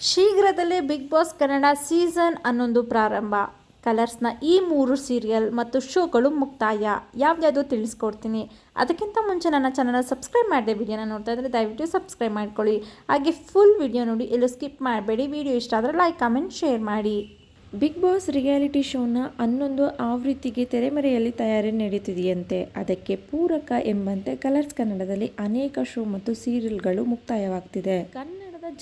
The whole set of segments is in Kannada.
ಶೀಘ್ರದಲ್ಲೇ ಬಿಗ್ ಬಾಸ್ ಕನ್ನಡ ಸೀಸನ್ ಹನ್ನೊಂದು ಪ್ರಾರಂಭ. ಕಲರ್ಸ್ನ ಈ ಮೂರು ಸೀರಿಯಲ್ ಮತ್ತು ಶೋಗಳು ಮುಕ್ತಾಯ. ಯಾವ್ದಾದ್ರು ತಿಳಿಸ್ಕೊಡ್ತೀನಿ? ಅದಕ್ಕಿಂತ ಮುಂಚೆ ನನ್ನ ಚಾನಲ್ ಸಬ್ಸ್ಕ್ರೈಬ್ ಮಾಡಿದೆ ವಿಡಿಯೋನ ನೋಡ್ತಾ ಇದ್ದರೆ ದಯವಿಟ್ಟು ಸಬ್ಸ್ಕ್ರೈಬ್ ಮಾಡ್ಕೊಳ್ಳಿ. ಹಾಗೆ ಫುಲ್ ವಿಡಿಯೋ ನೋಡಿ ಎಲ್ಲೂ ಸ್ಕಿಪ್ ಮಾಡಬೇಡಿ. ವಿಡಿಯೋ ಇಷ್ಟ ಆದರೆ ಲೈಕ್ ಕಮೆಂಟ್ ಶೇರ್ ಮಾಡಿ. ಬಿಗ್ ಬಾಸ್ ರಿಯಾಲಿಟಿ ಶೋನ ಹನ್ನೊಂದು ಆವೃತ್ತಿಗೆ ತೆರೆಮರೆಯಲ್ಲಿ ತಯಾರಿ ನಡೆಯುತ್ತಿದೆಯಂತೆ ಅದಕ್ಕೆ ಪೂರಕ ಎಂಬಂತೆ ಕಲರ್ಸ್ ಕನ್ನಡದಲ್ಲಿ ಅನೇಕ ಶೋ ಮತ್ತು ಸೀರಿಯಲ್ಗಳು ಮುಕ್ತಾಯವಾಗ್ತಿದೆ.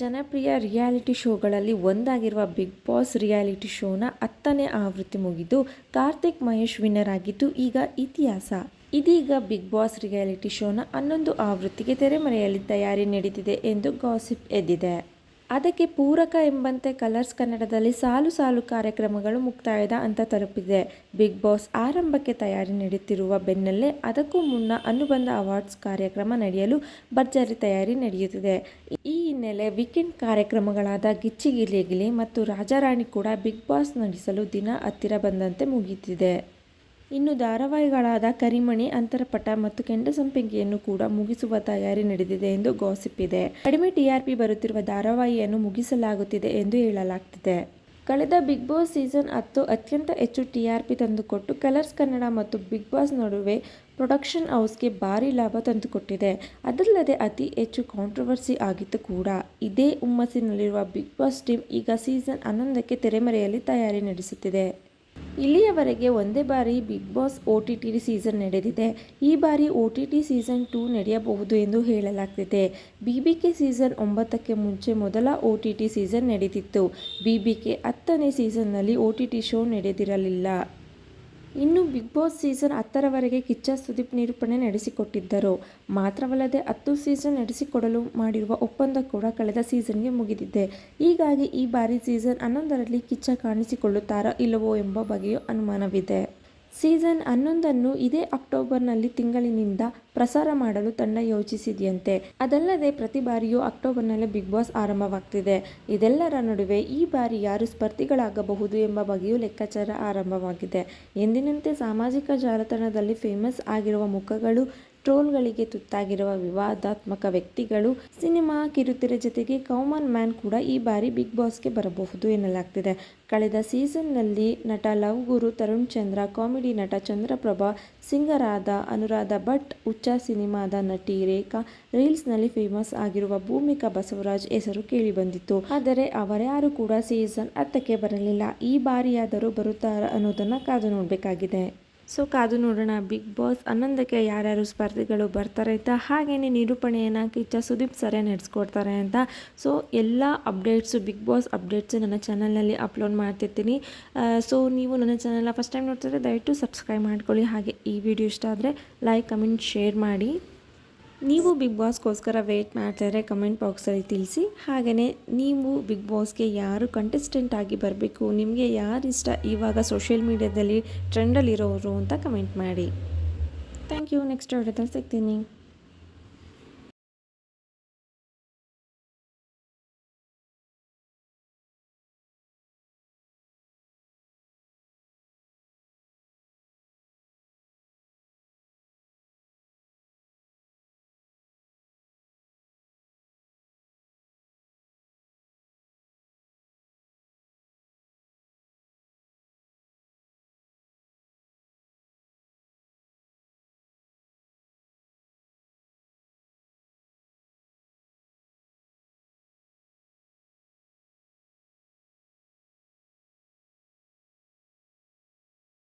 ಜನಪ್ರಿಯ ರಿಯಾಲಿಟಿ ಶೋಗಳಲ್ಲಿ ಒಂದಾಗಿರುವ ಬಿಗ್ ಬಾಸ್ ರಿಯಾಲಿಟಿ ಶೋನ ಹತ್ತನೇ ಆವೃತ್ತಿ ಮುಗಿದು ಕಾರ್ತಿಕ್ ಮಹೇಶ್ ವಿನ್ನರ್ ಆಗಿದ್ದು ಈಗ ಇತಿಹಾಸ. ಇದೀಗ ಬಿಗ್ ಬಾಸ್ ರಿಯಾಲಿಟಿ ಶೋನ ಹನ್ನೊಂದು ಆವೃತ್ತಿಗೆ ತೆರೆಮರೆಯಲ್ಲಿ ತಯಾರಿ ನಡೆದಿದೆ ಎಂದು ಗಾಸಿಪ್ ಎದ್ದಿದೆ. ಅದಕ್ಕೆ ಪೂರಕ ಎಂಬಂತೆ ಕಲರ್ಸ್ ಕನ್ನಡದಲ್ಲಿ ಸಾಲು ಸಾಲು ಕಾರ್ಯಕ್ರಮಗಳು ಮುಕ್ತಾಯದ ಅಂತ ತಲುಪಿದೆ. ಬಿಗ್ ಬಾಸ್ ಆರಂಭಕ್ಕೆ ತಯಾರಿ ನಡೆಯುತ್ತಿರುವ ಬೆನ್ನಲ್ಲೇ ಅದಕ್ಕೂ ಮುನ್ನ ಅನುಬಂಧ ಅವಾರ್ಡ್ಸ್ ಕಾರ್ಯಕ್ರಮ ನಡೆಯಲು ಭರ್ಜರಿ ತಯಾರಿ ನಡೆಯುತ್ತಿದೆ. ಹಿನ್ನೆಲೆ ವೀಕೆಂಡ್ ಕಾರ್ಯಕ್ರಮಗಳಾದ ಗಿಚ್ಚಿ ಗಿಲಿ ಗಿಲಿ ಮತ್ತು ರಾಜಾರಾಣಿ ಕೂಡ ಬಿಗ್ ಬಾಸ್ ನಡೆಸಲು ದಿನ ಹತ್ತಿರ ಬಂದಂತೆ ಮುಗಿಯುತ್ತಿದೆ ಇನ್ನು ಧಾರಾವಾಹಿಗಳಾದ ಕರಿಮಣಿ, ಅಂತರಪಟ ಮತ್ತು ಕೆಂಡಸಂಪಿಗೆಯನ್ನು ಕೂಡ ಮುಗಿಸುವ ತಯಾರಿ ನಡೆದಿದೆ ಎಂದು ಗಾಸಿಪ್ ಇದೆ. ಕಡಿಮೆ ಟಿಆರ್ಪಿ ಬರುತ್ತಿರುವ ಧಾರಾವಾಹಿಯನ್ನು ಮುಗಿಸಲಾಗುತ್ತಿದೆ ಎಂದು ಹೇಳಲಾಗ್ತಿದೆ. ಕಳೆದ ಬಿಗ್ ಬಾಸ್ ಸೀಸನ್ ಹತ್ತು ಅತ್ಯಂತ ಹೆಚ್ಚು ಟಿ ಆರ್ ಪಿ ತಂದುಕೊಟ್ಟು ಕಲರ್ಸ್ ಕನ್ನಡ ಮತ್ತು ಬಿಗ್ ಬಾಸ್ ನಡುವೆ ಪ್ರೊಡಕ್ಷನ್ ಹೌಸ್ಗೆ ಭಾರಿ ಲಾಭ ತಂದುಕೊಟ್ಟಿದೆ. ಅದಲ್ಲದೆ ಅತಿ ಹೆಚ್ಚು ಕಾಂಟ್ರವರ್ಸಿ ಆಗಿತ್ತು ಕೂಡ. ಇದೇ ಹುಮ್ಮಸ್ಸಿನಲ್ಲಿರುವ ಬಿಗ್ ಬಾಸ್ ಟೀಮ್ ಈಗ ಸೀಸನ್ ಹನ್ನೊಂದಕ್ಕೆ ತೆರೆಮರೆಯಲ್ಲಿ ತಯಾರಿ ನಡೆಸುತ್ತಿದೆ. ಇಲ್ಲಿಯವರೆಗೆ ಒಂದೇ ಬಾರಿ big boss O T T season ನಡೆದಿದೆ. ಈ ಬಾರಿ O T T season two ನಡೆಯಬಹುದು ಎಂದು ಹೇಳಲಾಗ್ತಿದೆ. ಬಿ ಬಿ ಕೆ ಸೀಸನ್ ಒಂಬತ್ತಕ್ಕೆ ಮುಂಚೆ ಮೊದಲ ಒ ಟಿ ಟಿ ಸೀಸನ್ ನಡೆದಿತ್ತು. ಬಿ ಬಿ ಕೆ ಹತ್ತನೇ ಸೀಸನ್ನಲ್ಲಿ ಒ ಟಿ ಟಿ ಶೋ ನಡೆದಿರಲಿಲ್ಲ. ಇನ್ನು ಬಿಗ್ ಬಾಸ್ ಸೀಸನ್ ಹತ್ತರವರೆಗೆ ಕಿಚ್ಚ ಸುದೀಪ್ ನಿರೂಪಣೆ ನಡೆಸಿಕೊಟ್ಟಿದ್ದರು. ಮಾತ್ರವಲ್ಲದೆ ಹತ್ತು ಸೀಸನ್ ನಡೆಸಿಕೊಡಲು ಮಾಡಿರುವ ಒಪ್ಪಂದ ಕೂಡ ಕಳೆದ ಸೀಸನ್ಗೆ ಮುಗಿದಿದೆ. ಹೀಗಾಗಿ ಈ ಬಾರಿ ಸೀಸನ್ ಹನ್ನೊಂದರಲ್ಲಿ ಕಿಚ್ಚ ಕಾಣಿಸಿಕೊಳ್ಳುತ್ತಾರಾ ಇಲ್ಲವೋ ಎಂಬ ಬಗೆಯೂ ಅನುಮಾನವಿದೆ. ಸೀಸನ್ ಹನ್ನೊಂದನ್ನು ಇದೇ ಅಕ್ಟೋಬರ್ನಲ್ಲಿ ತಿಂಗಳಿನಿಂದ ಪ್ರಸಾರ ಮಾಡಲು ತಂಡ ಯೋಚಿಸಿದೆಯಂತೆ. ಅದಲ್ಲದೆ ಪ್ರತಿ ಬಾರಿಯೂ ಅಕ್ಟೋಬರ್ನಲ್ಲೇ ಬಿಗ್ ಬಾಸ್ ಆರಂಭವಾಗ್ತಿದೆ. ಇದೆಲ್ಲರ ನಡುವೆ ಈ ಬಾರಿ ಯಾರು ಸ್ಪರ್ಧಿಗಳಾಗಬಹುದು ಎಂಬ ಬಗೆಯೂ ಲೆಕ್ಕಾಚಾರ ಆರಂಭವಾಗಿದೆ. ಎಂದಿನಂತೆ ಸಾಮಾಜಿಕ ಜಾಲತಾಣದಲ್ಲಿ ಫೇಮಸ್ ಆಗಿರುವ ಮುಖಗಳು ಟ್ರೋಲ್ಗಳಿಗೆ ತುತ್ತಾಗಿರುವ ವಿವಾದಾತ್ಮಕ ವ್ಯಕ್ತಿಗಳು ಸಿನಿಮಾ ಕಿರುತೆರೆ ಜೊತೆಗೆ ಕಾಮನ್ ಮ್ಯಾನ್ ಕೂಡ ಈ ಬಾರಿ ಬಿಗ್ ಬಾಸ್ಗೆ ಬರಬಹುದು ಎನ್ನಲಾಗ್ತಿದೆ. ಕಳೆದ ಸೀಸನ್ನಲ್ಲಿ ನಟ ಲವ್ ಗುರು ತರುಣ್ ಚಂದ್ರ, ಕಾಮಿಡಿ ನಟ ಚಂದ್ರಪ್ರಭಾ, ಸಿಂಗರಾದ ಅನುರಾಧ ಭಟ್ ಉಚ್ಚ ಸಿನಿಮಾದ ನಟಿ ರೇಖಾ, ರೀಲ್ಸ್ನಲ್ಲಿ ಫೇಮಸ್ ಆಗಿರುವ ಭೂಮಿಕಾ ಬಸವರಾಜ್ ಹೆಸರು ಕೇಳಿಬಂದಿತ್ತು. ಆದರೆ ಅವರ್ಯಾರು ಕೂಡ ಸೀಸನ್ ಹತ್ತಕ್ಕೆ ಬರಲಿಲ್ಲ. ಈ ಬಾರಿಯಾದರೂ ಬರುತ್ತಾರ ಅನ್ನೋದನ್ನು ಕಾದು ನೋಡಬೇಕಾಗಿದೆ. ಸೊ ಕಾದು ನೋಡೋಣ, ಬಿಗ್ ಬಾಸ್ ಹನ್ನೊಂದಕ್ಕೆ ಯಾರ್ಯಾರು ಸ್ಪರ್ಧಿಗಳು ಬರ್ತಾರೆ ಅಂತ ಹಾಗೆಯೇ ನಿರೂಪಣೆಯನ್ನು ಕಿಚ್ಚ ಸುದೀಪ್ ಸರೇ ನಡೆಸ್ಕೊಡ್ತಾರೆ ಅಂತ. ಸೊ ಎಲ್ಲ ಅಪ್ಡೇಟ್ಸು, ಬಿಗ್ ಬಾಸ್ ಅಪ್ಡೇಟ್ಸು ನನ್ನ ಚಾನಲ್ನಲ್ಲಿ ಅಪ್ಲೋಡ್ ಮಾಡ್ತಿರ್ತೀನಿ. ಸೊ ನೀವು ನನ್ನ ಚಾನಲ್ನ ಫಸ್ಟ್ ಟೈಮ್ ನೋಡ್ತಿದ್ರೆ ದಯವಿಟ್ಟು ಸಬ್ಸ್ಕ್ರೈಬ್ ಮಾಡ್ಕೊಳ್ಳಿ. ಹಾಗೆ ಈ ವಿಡಿಯೋ ಇಷ್ಟ ಆದರೆ ಲೈಕ್, ಕಮೆಂಟ್, ಶೇರ್ ಮಾಡಿ. ನೀವು ಬಿಗ್ ಬಾಸ್ಗೋಸ್ಕರ ವೆಯ್ಟ್ ಮಾಡ್ತಾಯಿದ್ರೆ ಕಮೆಂಟ್ ಬಾಕ್ಸಲ್ಲಿ ತಿಳಿಸಿ. ಹಾಗೆಯೇ ನೀವು ಬಿಗ್ ಬಾಸ್ಗೆ ಯಾರು ಕಂಟೆಸ್ಟೆಂಟ್ ಆಗಿ ಬರಬೇಕು, ನಿಮಗೆ ಯಾರು ಇಷ್ಟ ಇವಾಗ ಸೋಷಿಯಲ್ ಮೀಡ್ಯಾದಲ್ಲಿ ಟ್ರೆಂಡಲ್ಲಿರೋರು ಅಂತ ಕಮೆಂಟ್ ಮಾಡಿ. ಥ್ಯಾಂಕ್ ಯು ನೆಕ್ಸ್ಟ್ ವಿಡಿಯೋದಲ್ಲಿ ಸಿಗ್ತೀನಿ